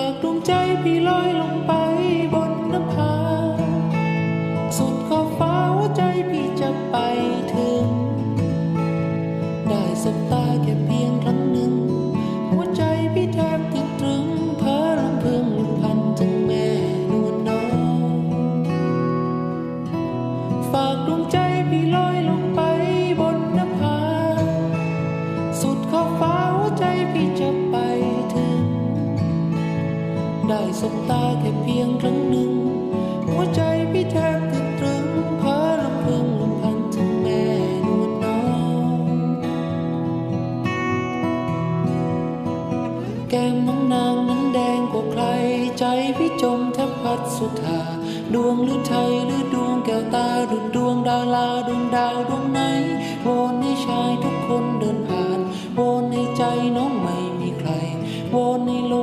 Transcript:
ากดวงใจพี่ลอยลงไปบนนภาสุดขอบฟ้าหัวใจพี่จะไปถึง ได้สบตาแค่เพียงครั้งหนึ่ง หัวใจพี่แทบติดตรึงเพ้อลำพึงลุกพันถึงแม่นวลน้อง ฝากดวงใจพี่ลอยลงไปบนนภาสุดขอบฟ้าหัวใจพี่จะ ได้สบตาแค่เพียงครั้งหนึ่ง หัวใจพี่แทบติดตรึงเพ้อลำพึงลำพันถึงแม่นวลน้อง แก้มน้องนางนั้นแดงกว่าใคร ใจพี่จมแทบพัดสุธาดวงหรือไทยหรือดวงแก้วตาดุดดวงดาราดวงดาวดวงไหนวอนให้ชายทุกคนเดินผ่านวอนในใจน้องไม่มีใครวอนในโล